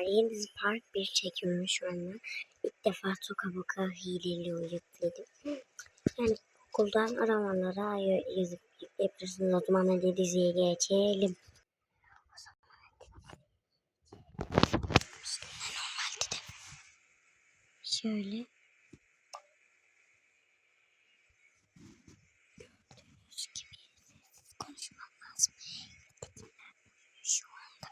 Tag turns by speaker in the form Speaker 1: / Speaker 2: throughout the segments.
Speaker 1: Yeni dizi part 1 çekiyorum şu anda. İlk defa Toka Boka hileli yükledim. Yani okuldan aramalara yazıp yapıyorsunuz. O zaman hadi diziye geçelim. Şöyle gördüğünüz gibi sessiz konuşmam lazım. Şu anda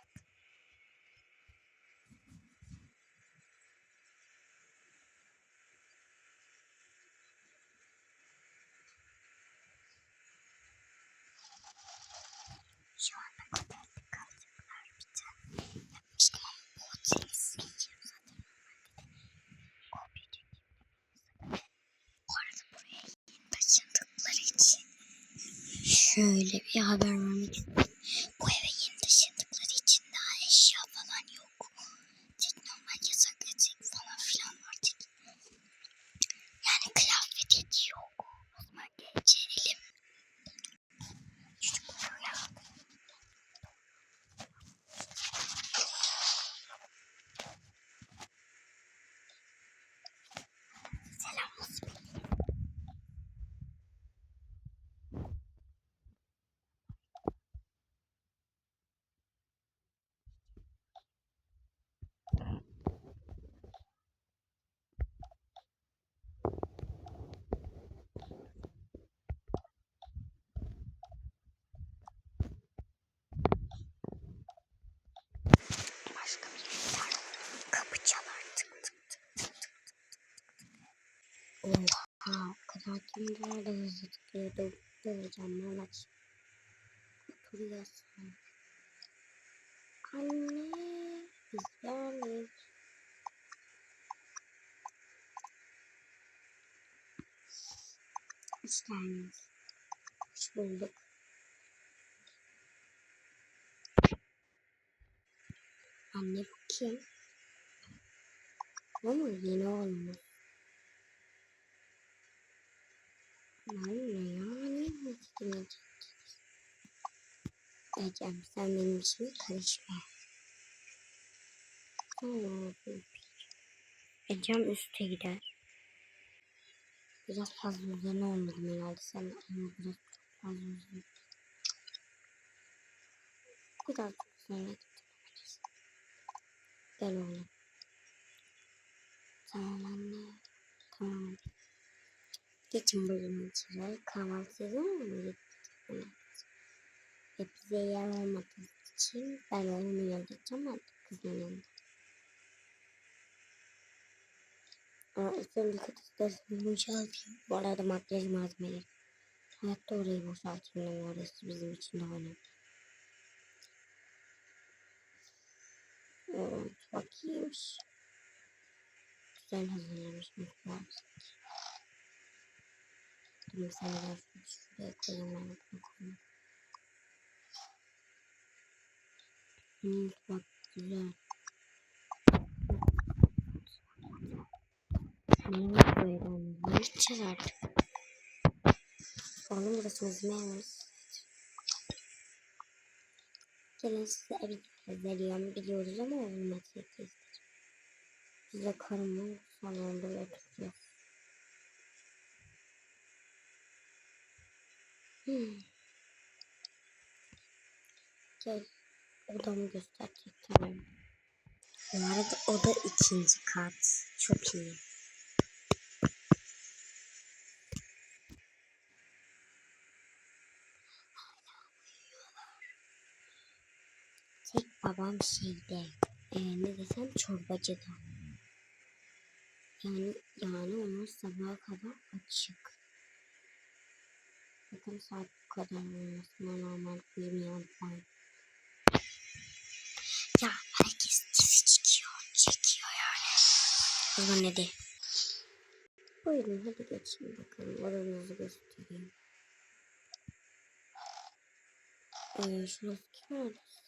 Speaker 1: Şu anda otelde kalacaklar bir tane. Yapmıştım ama bu oteli sileceğim zaten normalde de. Kopyacak Bu arada buraya yeni taşındıkları için şöyle bir haber vermek istedim. Daha da hızlı tıklıyordu. Döveceğim malaç. Oturuyorsun. Anne biz geldik. Hoş geldiniz. Hoş bulduk. Anne bu kim? Bu mu yeni olmuş? Anne ya ne mutlu Ecem sen benim işime karışma. Allah Ecem üste gider. Biraz fazla üzerine olmadım herhalde sen ama biraz fazla üzerine. Biraz üzerine gittim. Gel oğlum. Tamam anne. Tamam. Geçin buyurun içeri. Kahvaltı yazıyor mu? Ve bize yer olmadığı için ben yanına gideceğim ben kızımın yanına. Aa, sen dikkat edersin boşaltayım. Bu arada makyaj malzemeleri. Hayatta orayı boşaltayım. Orası bizim için daha önemli. Evet, bakayım. Güzel hazırlamış mutfağı. Şuraya koyayım ben bunu koyayım. Hmm, bak güzel. Neyi koyalım? Ne artık? Oğlum burası evimiz. Gelin size evi veriyorum biliyoruz ama istedim. Size karımı salonda Hmm. Gel odamı gösterecek tamam. Bu arada oda ikinci kat. Çok iyi. Tek babam şeyde e, ne desem çorbacıda. Yani yani onun sabaha kadar açık. Bakın saat bu kadar olmasına normal uyumayan falan. Ya herkes gizli çekiyor, çekiyor yani. O zaman hadi. Buyurun hadi geçin bakalım oranızı göstereyim. Ee, şurası kim odası?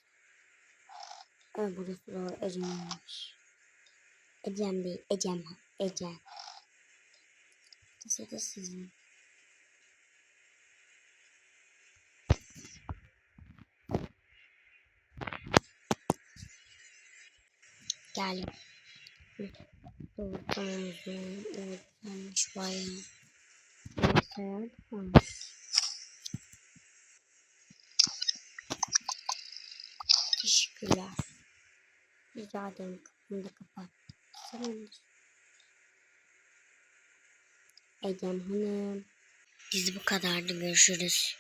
Speaker 1: Ee, burası da Ecem'miş. Ecem değil, Ecem. Ecem. Burası da sizin. Geldim. Evet, güzelmiş bayağı. Neyse. Tamam. Teşekkürler. Rica ederim. Kapımı da kapat. Ecem Hanım. Biz bu kadardı. Görüşürüz.